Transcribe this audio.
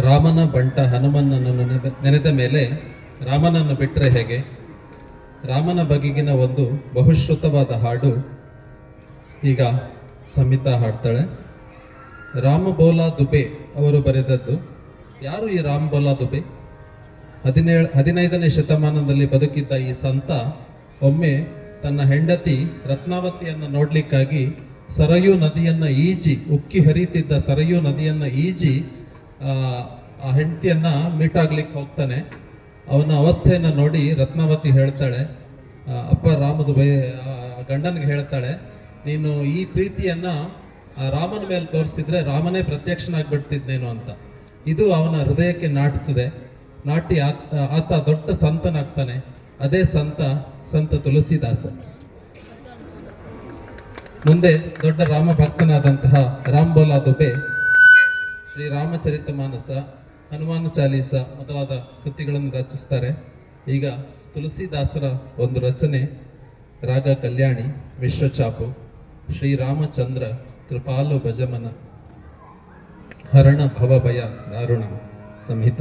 ರಾಮನ ಬಂಟ ಹನುಮನನ್ನು ನೆನೆದ ಮೇಲೆ ರಾಮನನ್ನು ಬಿಟ್ಟರೆ ಹೇಗೆ? ರಾಮನ ಬಗೆಗಿನ ಒಂದು ಬಹುಶ್ರುತವಾದ ಹಾಡು ಈಗ ಸಂಹಿತಾ ಹಾಡ್ತಾಳೆ. ರಾಮ ಬೋಲಾ ದುಬೆ ಅವರು ಬರೆದದ್ದು. ಯಾರು ಈ ರಾಮ್ ಬೋಲಾ ದುಬೆ? ಹದಿನೇಳು, ಹದಿನೈದನೇ ಶತಮಾನದಲ್ಲಿ ಬದುಕಿದ್ದ ಈ ಸಂತ ಒಮ್ಮೆ ತನ್ನ ಹೆಂಡತಿ ರತ್ನಾವತಿಯನ್ನು ನೋಡಲಿಕ್ಕಾಗಿ ಸರಯೂ ನದಿಯನ್ನ ಈಜಿ, ಉಕ್ಕಿ ಹರಿಯುತ್ತಿದ್ದ ಸರಯೂ ನದಿಯನ್ನ ಈಜಿ ಆ, ಹೆಂಡತಿಯನ್ನು ಮೀಟ್ ಆಗ್ಲಿಕ್ಕೆ ಹೋಗ್ತಾನೆ. ಅವನ ಅವಸ್ಥೆಯನ್ನು ನೋಡಿ ರತ್ನಾವತಿ ಹೇಳ್ತಾಳೆ ಅಪ್ಪ ರಾಮದು ಬೈ ಗಂಡನಿಗೆ ಹೇಳ್ತಾಳೆ ನೀನು ಈ ಪ್ರೀತಿಯನ್ನ ರಾಮನ ಮೇಲೆ ತೋರಿಸಿದ್ರೆ ರಾಮನೇ ಪ್ರತ್ಯಕ್ಷನಾಗ್ಬಿಡ್ತಿದ್ನೇನೋ ಅಂತ. ಇದು ಅವನ ಹೃದಯಕ್ಕೆ ನಾಟ್ತದೆ. ನಾಟಿ ಆತ ದೊಡ್ಡ ಸಂತನಾಗ್ತಾನೆ. ಅದೇ ಸಂತ ಸಂತ ತುಳಸಿದಾಸ ಮುಂದೆ ದೊಡ್ಡ ರಾಮ ಭಕ್ತನಾದಂತಹ ರಾಮ್ಬೋಲಾ ದುಬೆ ಶ್ರೀರಾಮಚರಿತ ಮಾನಸ, ಹನುಮಾನ ಚಾಲೀಸ ಮೊದಲಾದ ಕೃತಿಗಳನ್ನು ರಚಿಸ್ತಾರೆ. ಈಗ ತುಳಸಿದಾಸರ ಒಂದು ರಚನೆ, ರಾಗ ಕಲ್ಯಾಣಿ ವಿಶ್ವಚಾಪು ಶ್ರೀರಾಮಚಂದ್ರ ಕೃಪಾಲು ಭಜಮನ, ಹರಣ ಭವಭಯ ದಾರುಣ ಸಂಹಿತ.